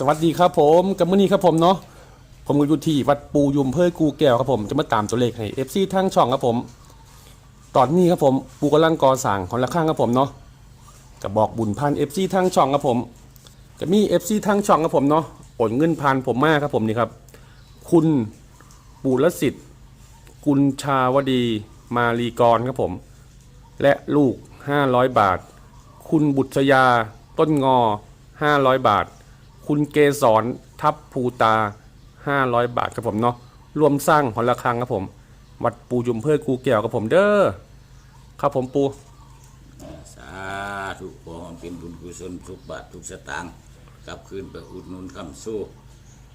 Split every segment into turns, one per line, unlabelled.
สวัสดีครับผมกับมือนี้ครับผมเนาะผมก็อยู่ที่วัดปูยุมเพื่อกูแก้วครับผมจะมาตามตัวเลขให้เอฟซีทั้งช่องครับผม ตอนนี้ครับผมปูกำลังก่อสร้างคนละข้างครับผมเนาะกับบอกบุญพันเอฟซีทั้งช่องครับผมจะมีเอฟซีทั้งช่องครับผมเนาะโอนเงินพันผมมากครับผมนี่ครับ คุณปูรสิทธิ์กุลชาวดีมาลีกรครับผม และลูก 500 บาท คุณบุตรยาต้นงอ 500 บาท คุณเกสรทัพภูตา 500 บาทครับผมเนาะรวมสร้างหอละครังครับผม วัดปูยุมเพื่อกูแก้วครับผมเด้อครับผมปู
สาธุขอให้เป็นบุญกุศลทุกบาททุกสตางค์กลับคืนไปอุดหนุนคำสู้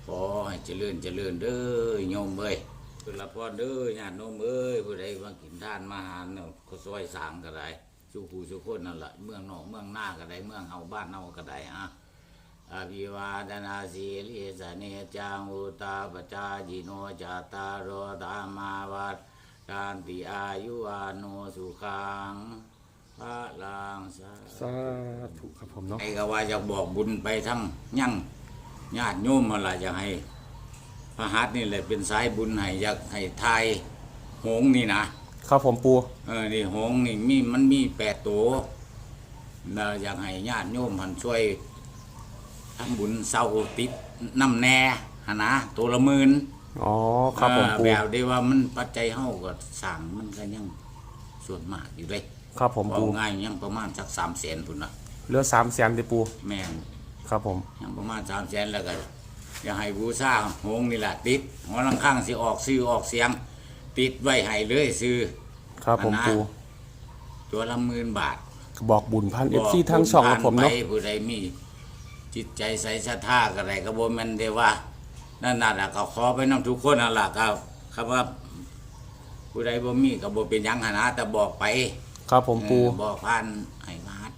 ขอให้เจริญเจริญเด้อโยมเอ้ยคือละพรเด้อญาติโยมเอ้ยผู้ใดว่ากินทานมาหารเนาะก็ซอยสางก็ได้ชูผู้ชูคนนั่นแหละเมืองนอกเมืองหน้าก็ได้เมืองเฮาบ้านเฮาก็ได้อะ อภิวาดนาสีลิสเนจังอุตาปจาจิโนจาตารโรธรรมาวัดการติอายุอาโนสุขังพระลังสา
สาธุครับผมเนาะ
ไอ้ก็ว่าจะบอกบุญไปทั้งยั่งญาติโยมมาละจะให้พระหัตถ์นี่แหละเป็นสายบุญให้อยากให้ทายหงส์นี่นะครับ
ผมปู
เออนี่หงส์นี่มีมันมีแปดตัวเราอยากให้ญาติโยมพันช่วย ทำบุญเศร้าติดน้ำแน่หนนะตัวละหมื่น
อ๋อครับผม
เออ
ปู
แบบได้ว่ามันปัจจัยเฮาก็สั่งมันก็ยังส่วนมากอยู่เลย
ครับผม
เอา
ปู
ง่ายยังประมาณสักสามแสนพุ่นนะ
เหลือสามแสนเดปู
แม่น
ครับผม
ยังประมาณสามแสนแล้วก็อย่าให้บูซ่าหงนี่แหละติดหัวลังข้างสิออกซื้อออกเสียง ติดไว้ให้เลยซื้อ
ครับผม
อันนะ
ปู
ตัวละหมื่นบาท
บอกบุญพันเอฟซีทั้งช่องครับผมเนาะ
ไปผู้ใดมี จิตใจใส่ศรัทธาก็ได้ก็บ่แม่นได้ว่านั่นน่ะก็ขอไปนํทุกคนนั่นล่ะก็ครับว่าผู้ใดบ่มีก็บ่เป็นหยังหันนะแต่บอกไป
ครับผมปู
เออบอกผ่านให้มาด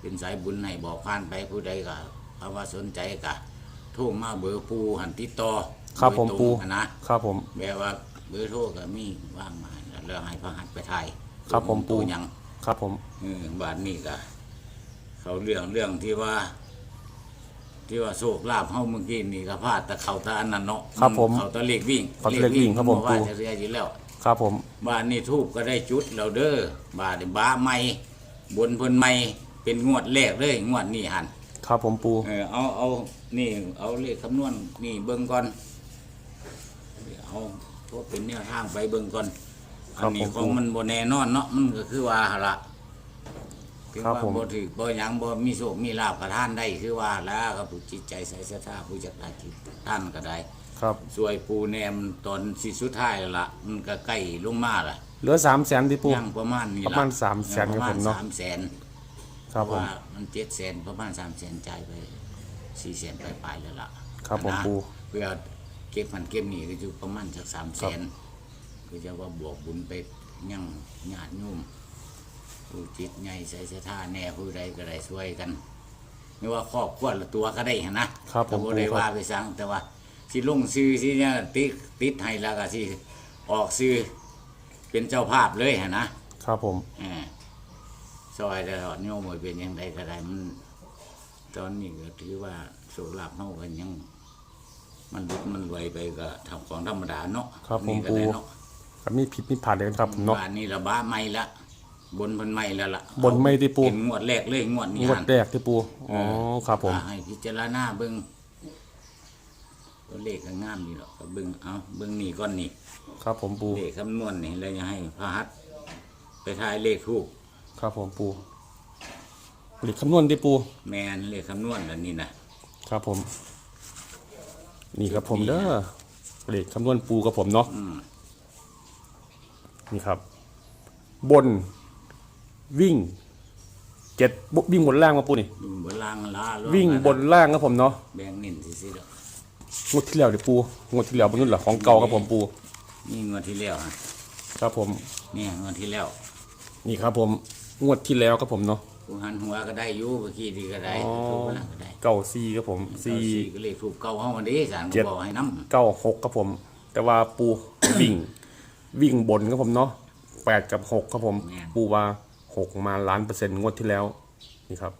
เป็นสายบุญให้บอกผ่านไปผู้ใดก็คำว่าสนใจก็โทรมาเบอร์ปูหันติดต่อ
ครับผม
โดยต
ปู
งนะ ครับ
ผม
แบบว่าเบอร์โทรก็มีว่างมาแล้วให้พระหัตถ์ไปถ่าย
ครับผมปู่
ตัวหยัง
ครับผม
เออบาทนี้ก็เขาเรื่องเรื่องที่ว่า ที่ว่าโชคลาภเฮาเมื่อกี้นี่ก็พลาดแต่เขาตาอันนั้นเนาะ
ครับผม
เขาตะเลขวิ่ง
เขาตะเลขวิ่งครับผม
ว่า
ปู่
จะเรียอยู่แล้ว
ครับผม
บ้านนี่ทูบก็ได้จุดแล้วเด้อบาทนี่บ้าใหม่บนเพิ่นใหม่เป็นงวดแรกเลยงวดนี้หัน
ครับผมปู
เออเอาเอานี่เอาเลขคำนวณนี่เบิ่งก่อนเอาเพราะเป็นแนวทางไปเบิ่งก่อนอันนี้ของมันบ่แน่นอนเนาะมันก็คือว่าหั่นละ ถึงว่าบ่ถือบ่หยังบ่มีโชคมีลาภกับท่านได้คือว่าแล้วก็ผู้จิตใจใส่ศรัทธาผู้จักได้จิตท่านก็ได้
ครับ
สวยปูแนมตอนสิสุดท้ายแล้วล่ะมันก็ใกล้ลงมาล่ะ
เหลือสามแสนดิปู
ยังประมาณนี้
ประมาณสามแสนครับผมเนาะ
สามแสน
ครับผม
ว่ามันเจ็ดแสนประมาณสามแสนจ่ายไปสี่แสนไปลายๆแล้วล่ะ
ครับผม
นะ
ปู
เพื่อเก็บมันเก็บหนี่ก็อยู่ประมาณสักสามแสนก็จะว่าบวกบุญไปยังญาติโยม ผู้จิตใหญ่ใส่เสยท่าแน่ผู้ใดก็ได้ช่วยกัน ไม่ว่าครอบครัวละตัวก็ได้หั่นนะครับ
ผม
ก็บ่ได้
ปู่ครับ
ว่าไปสั่งแต่ว่าสิลงซื้อสิเนี่ยติดติดให้แล้วก็สิออกซื้อเป็นเจ้าภาพเลยหั่นนะ
ครับผม
เออซอยตลอดโยมบ่เป็นยังไงก็ได้มัน ตอนนี้ก็ถือว่าโสลาภเฮากันยัง มันลุกมันรวยไปก็ทำของธรรมดาเนาะ
ครับผม
นี่ก็ได้
ปู่
เนาะ
ก็มีผิดมีผ่านเลยครับผมเนาะ
บ้านนี้ระบาใหม่ละ บนเพิ่นใหม่แล้วล่ะ
บนไม่ที่ปู่
เป็นงวดแรกเลยงวดนี้
งวด
หั่น
แรกที่ปู อ๋อ ครับผม
อ่าให้พิจารณาเบิ่งตัวเลขก็งามนี่หรอกก็เบิ่งเอาเบิ่งนี่ก่อนนี่
ครับผมปู
เลขคำนวณนี่แล้วจะให้พระหัตถ์ไปทายเลขถูก
ครับผมปูหลีกคำนวณดิปู
แมนเลขคำนวณอันนี้นะครับ
ผม นี่ครับผมเด้อหลีกคำนวณปูกับผมเนาะ
อืม
นี่ครับ บน วิ่งเจ็ดบวิ่งบนล่างมาปูนี่
วิ่งบนล่างล้าล
วิ่งบนล่างครับผมเนาะ
แบงนิ่นสิๆดอก
งวดที่แล้วดิปูงวดที่แล้วเป็นนู่นเหรอของเก่าครับผมปู
นี่งวดที่แล้วฮะ
ครับผม
นี่งวดที่แล้ว
นี่ครับผมงวดที่แล้วครับผมเนาะ
ผู้หันหัวก็ได้อยู่เมื่อกี้ดีก็ได้
อ๋อ
ถูกบ้างก็ได้
เก้าซีครับผมซี
เก้าสี่ก็เลยถูกเก่าห้องวันนี้สาร
เจ็
ก็
ด
บอกให้น้ำ
เก้าหกครับผม แต่ว่าปูวิ่ง วิ่งบนครับผมเนาะแปดกับหกครับผม ปูว่า หกมาล้านเปอร์เซ็นต์งวดที่แล้ว นี่ครับ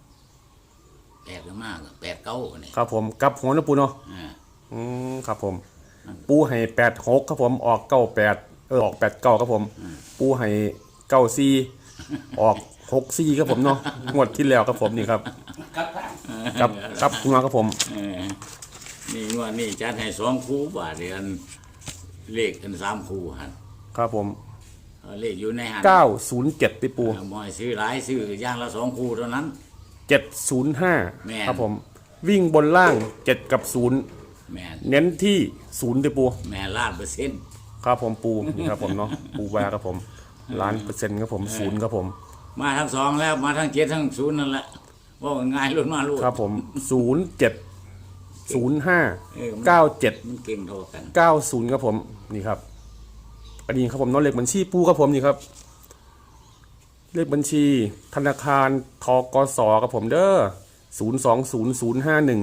แปดก็มากแปดเก้าเนี่ย
ครับผมกลับหัวนะปูเนาะ
อ่า
อืมครับผม ปูให้แปดหกครับผมออกเก้าแปดเออออกแปดเก้าครับผม ปูให้เก้าสี่ออกหกสี่ครับผมเนาะงวดที่แล้วครับผมนี่ครับกับกับคุณมาครับผม
เออนี่งวดนี่จัดให้สองคู่บาทเดือนเลขกันสามคู่หัน
ครับผม
เอาเลขอยู่ในหัน
เก้าศูนย์เจ็ดติปู
มอยซื้อหลายซื้อย่างละสองคู่เท่านั้น
เจ็ดศูนย์ห้า
แม่น
ครับผม วิ่งบนล่างเจ็ดกับศูนย์
แม่น
เน้นที่ศูนย์ติปู
แม่ล้านเปอร์เซ็นต์
ครับผมปูนี่ครับผมเนาะ ปูแวร์ครับผมล้านเปอร์เซ็นต์ครับผมศูนย์ครับผม
มาทั้งสองแล้วมาทั้งเจ็ดทั้งศูนย์นั่นแหละว่าง่ายลุ้นมาลุ้น
ครับผมศูนย์เจ็ดศูนย์ห้า
เออมัน
เก้าเจ็ด
มันเก่งเท่ากัน
เก้าศูนย์ครับผมนี่ครับ อันนี้ครับผมเน้องเลขบัญชีปูครับผมนี่ครับ เลขบัญชี ธนาคารทกสครับผมเด้อศูนย์สองศูนย์ศูนย์ห้าหนึ่ง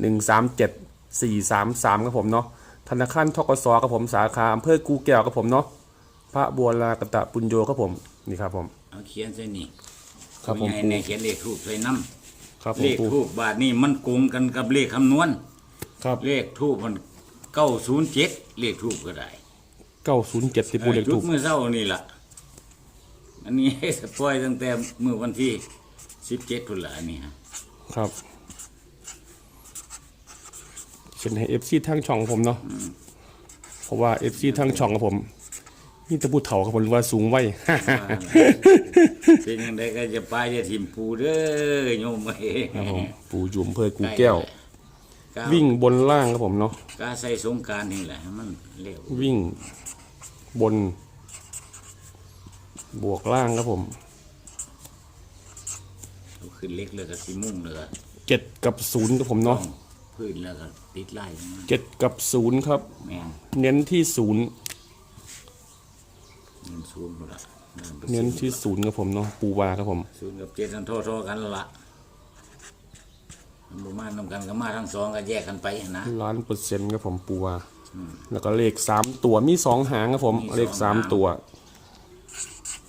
หนึ่งสามเจ็ดสี่สามสามครับผมเนาะธนาคารทกสครับผมสาขาอำเภอกูแก้วครับผมเนาะพระบัวลากตะปุญโยครับผมนี่ครับผม
เอาเขียนใส่นี่
ครับผม
ใหญ่ในเขียนเลขทูบใส่น้
ครับผำ
เล
ม
ข
ปู
ทูบบาทนี่มันโกงกันกับเลขคำนวณ
ครับ
เลขทูบมันเก้าศูนย์เจ็ดเลขทูบก็ได้
เก้าศูนย์เจ็ดสิปูเลข
จุ
ถู
ด
ก
เมื่อเช้านี่ล่ะ อันนี้ สปอยตั้งแต่เมื่อวันที่สิบเจ็ดตุลานี่ฮะ
ครับเช่นให้เอฟซีทางช่องผมเนาะเพราะว่าเอฟซีทางช่องของผมนี่ตะพูดเถาครับผมหรือว่าสูงไว้
เป็นยังไงก็จะไปจะทิมปูเด้อโยมเอ้ย
ครับผมปู่จุ่มเพยกูแก้ว
ก้า
วิ่งบนล่างครับผมเนาะ
กาใส่สงกรารนี่แหละให้มันเร็ว
วิ่งบน บวกล่างครับผม
เอาขึ้นเล็กเลยก็สิมุ่งเลยก็
เจ็ดกับศูนย์ครับผมเนาะ
พื้นแล้วก็ติดไล่
เจ็ดกับศูนย์ครับ
แม่น
เน้นที่ศูนย์
เงินศูนย์หมดละ
เน้นที่ศูนย์ครับผมเนาะปูวาครับผม
ศูนย์กับเจ็ดนันโทษๆกันละมัน บ่มานำกันก็มาทั้งสองก็แยกกันไปนะ
ล้านเปอร์เซ็นต์ครับผมปูวาแล้วก็เลขสามตัวมีสองหางครับผม เลขสามตัว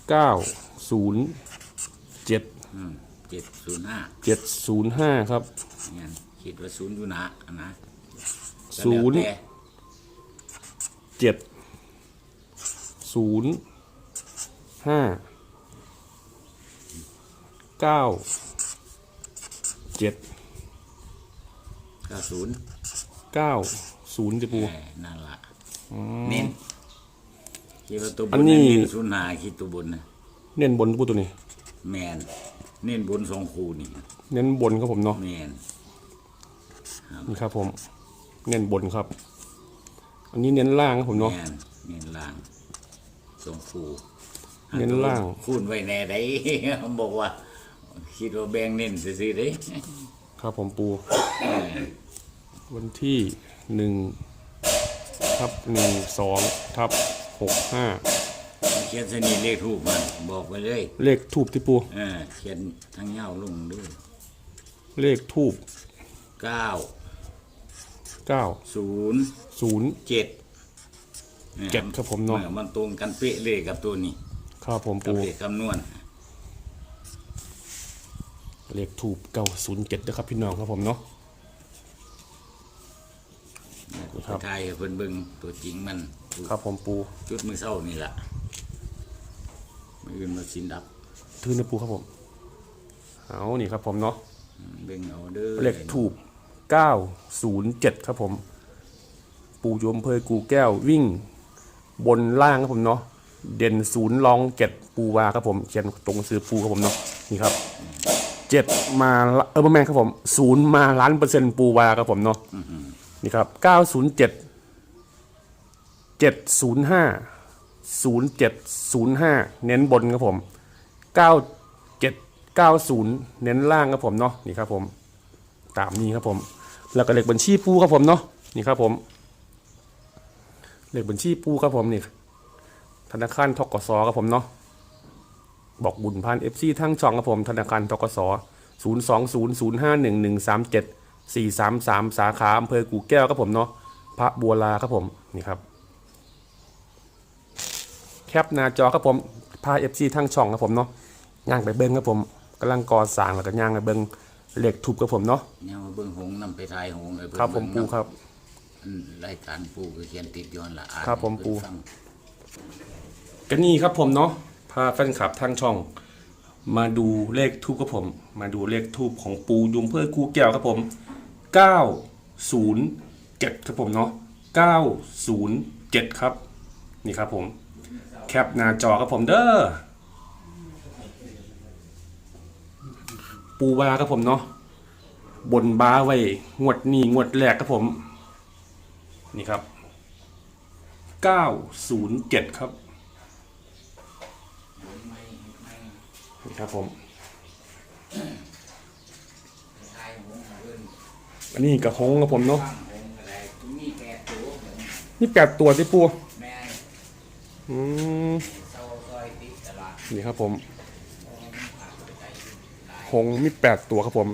เก้าศูนย์เจ็ด
เจ็ดศูนย์ห้า
เจ็ดศูนย์ห้าครับ
เนี่ยคิดว่าศูนย์อยู่นะนะก็
ศูนย์
แล้วแต่
เจ็ดศูนย์ห้าเก้าเจ็ด
เก้าศูนย์
เก้าศูนย์จะปู
เออนั่นละเน้นคิดว่าตัวบ
อั
น
นนี้
เน้นศูนย์ห้าคิดตัวบนนะ
เน้นบนปูตัวนี้
แมนเน้นบนสองคูนี่
เน้นบนครับผมเนาะ
แมน
นี่ครับผม เน้นบนครับ อันนี้เน้นล่างครับผม
แม
เนาะ
นเน้นล่างสองคู
เน้นล่าง
คูณไว้แน่ได้เขาบอกว่าคิดว่าแบ่งเน้นซื่อๆเด้
ครับผมปู วันที่หนึ่งทับหนึ่งสองทับหกห้า
เขียนสนิทเลขทูกมันบอกไปเลย
เลขทูบที่ปู
เออเขียนทั้งเงาลงด้วย
เลขทูบ
เก้า
เก้า
ศูนย์
ศูนย์
เจ็ด
เจ็ดครับผมเนาะ
ออมันตรงกันเป๊ะเลยกับตัวนี้
ครับผม
กับ
ปู
เลขคำนวณ
เลขทูบเก้าศูนย์เจ็ดนะครับพี่น้องครับผมเนาะ ครับ
ไทยให้เพิ่นเบิ่งตัวจริงมัน
ครับผมปู
จุดมือเศร้านี่ล่ะมืออื่นมาสินดับ
ทื่นนะปูครับผม เอานี่ครับผมเนาะ
เบิ่งเอาเด้อ
เลขทูบเก้าศูนย์เจ็ดครับผม ปูโยมเพยกูแก้ววิ่ง บนล่างครับผมเนาะ เด่นศูนย์รองเจ็ดปูวาครับผมเขียนตรงซื้อปูครับผมเนาะ นี่ครับ เจ็ดมาเออประมาณครับผมศูนย์มาล้านเปอร์เซ็นต์ปูวาครับผมเนาะนี่ครับเก้าศูนย์เจ็ดเจ็ดศูนย์ห้าศูนย์เจ็ดศูนย์ห้าเน้นบนครับผมเก้าเจ็ดเก้าศูนย์เน้นล่างครับผมเนาะนี่ครับผมตามนี้ครับผม แล้วก็เลขบัญชีปูครับผมเนาะนี่ครับผมเหลขบัญชีปูครับผมนี่ธนาคารทกสครับผมเนาะ บอกบุญพันเอฟซีทั้งช่องครับผมธนาคารทกสศูนย์สองศูนย์ศูนย์ห้าหนึ่งหนึ่งสามเจ็ดสี่สามสามสาขาอำเภอกู่แก้วครับผมเนาะพระบัวลาครับผมนี่ครับ แคปหน้าจอครับผมพาเอฟซีทั้งช่องครับผมเนาะย่างไปเบิ้งครับผมกำลังก่อสร้างแล้วก็ย่างไปเบิ้งเลขทูบครับผมเนาะ
เนี่ยมาเบิ่งหงส์นำไปทายหงส์ไอ้เพิ่น
ครับผม
เง
ปู
นำ
ครับ
อันรายการปูก็เขียนติดย้อนละอ่าน
ครับผม
ให้
ปู
เพิ่นฟัง
ก็นี่ครับผมเนาะ พาแฟนคลับทางช่อง มาดูเลขทูบครับผม มาดูเลขทูบของปูยุมเพื่อกูแก้วครับผม 907 ครับผมเนาะ907 ครับ นี่ครับผม แคปหน้าจอครับผมเด้อปูบาครับผมเนาะบนบาไว้งวดนี้งวดแรกครับผม นี่ครับ 907 ครับ นี่ ครับผม
ทายหงส์เพิ่น
อันนี้กับฮงครับผมเนาะ
ฟังหงส์อะไรมีแปดตัวเหมือน
นี่แปดตัวสิปูอืมนี่ครับผม หงมีแปดตัวครับผม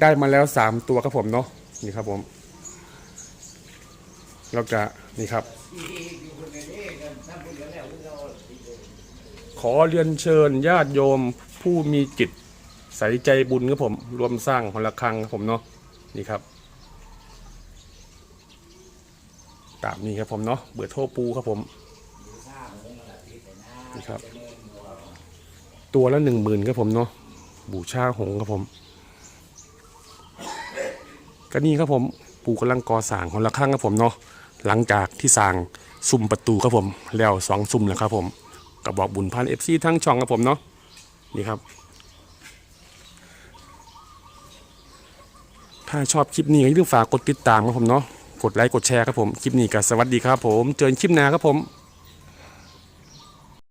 ได้มาแล้วสามตัวครับผมเนาะ นี่ครับผม แล้วก็นี่ครับขอเรียนเชิญญาติโยม ผู้มีจิตใส่ใจบุญครับผมรวมสร้างหอระฆังครับผมเนาะนี่ครับ ตามนี้ครับผมเนาะเบอร์โทรปูครับผมนี่ครับ ตัวละหนึ่งหมื่นครับผมเนาะบูชาหงครับผมก็นี่ครับผมปูกำลังก่อสร้างหอระฆังครับผมเนาะหลังจากที่สร้างซุ้มประตูครับผม แล้วสองซุ้มแล้วครับผมกระบอกบุญพันเอฟซีทั้งช่องครับผมเนาะ นี่ครับ ถ้าชอบคลิปนี้ก็อย่าลืมฝากกดติดตามครับผมเนาะกดไลค์กดแชร์ครับผม คลิปนี้ก็สวัสดีครับผม เจอกันคลิปหน้าครับผม